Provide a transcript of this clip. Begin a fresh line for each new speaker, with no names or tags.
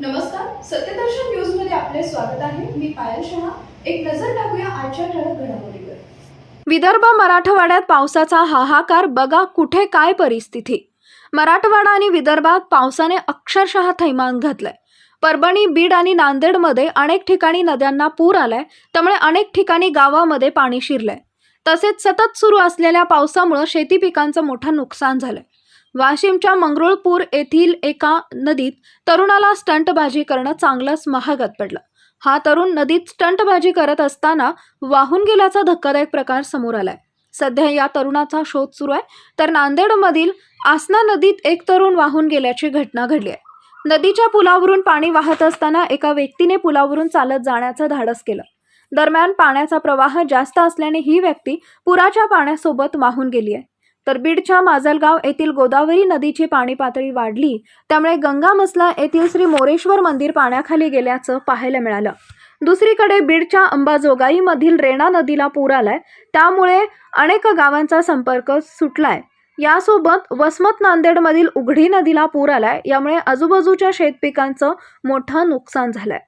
नमस्कार सत्यदर्शन न्यूजमध्ये आपले स्वागत आहे. मी पायल शहा. एक नजर टाकूया आजच्या ठळक घडामोडीवर.
विदर्भ मराठवाड्यात पावसाचा हाहाकार बघा कुठे काय परिस्थिती. मराठवाडा आणि विदर्भात पावसाने अक्षरशः थैमान घातलंय. परभणी बीड आणि नांदेडमध्ये अनेक ठिकाणी नद्यांना पूर आलाय त्यामुळे अनेक ठिकाणी गावामध्ये पाणी शिरलंय. तसेच सतत सुरू असलेल्या पावसामुळे शेती पिकांचं मोठं नुकसान झालंय. वाशिमच्या मंगरुळपूर येथील एका नदीत तरुणाला स्टंटबाजी करणं चांगलंच महागात पडलं. हा तरुण नदीत स्टंटबाजी करत असताना वाहून गेल्याचा धक्कादायक प्रकार समोर आलाय. सध्या या तरुणाचा शोध सुरू आहे तर नांदेडमधील आसना नदीत एक तरुण वाहून गेल्याची घटना घडली आहे. नदीच्या पुलावरून पाणी वाहत असताना एका व्यक्तीने पुलावरून चालत जाण्याचं धाडस केलं. दरम्यान पाण्याचा प्रवाह जास्त असल्याने ही व्यक्ती पुराच्या पाण्यासोबत वाहून गेली आहे. तर बीडच्या माजलगाव येथील गोदावरी नदीची पाणी पातळी वाढली त्यामुळे गंगामसला येथील श्री मोरेश्वर मंदिर पाण्याखाली गेल्याचं पाहायला मिळालं. दुसरीकडे बीडच्या अंबाजोगाईमधील रेणा नदीला पूर आलाय त्यामुळे अनेक गावांचा संपर्क सुटलाय. यासोबत वसमत नांदेडमधील उघडी नदीला पूर आलाय यामुळे आजूबाजूच्या शेतपिकांचं मोठं नुकसान झालंय.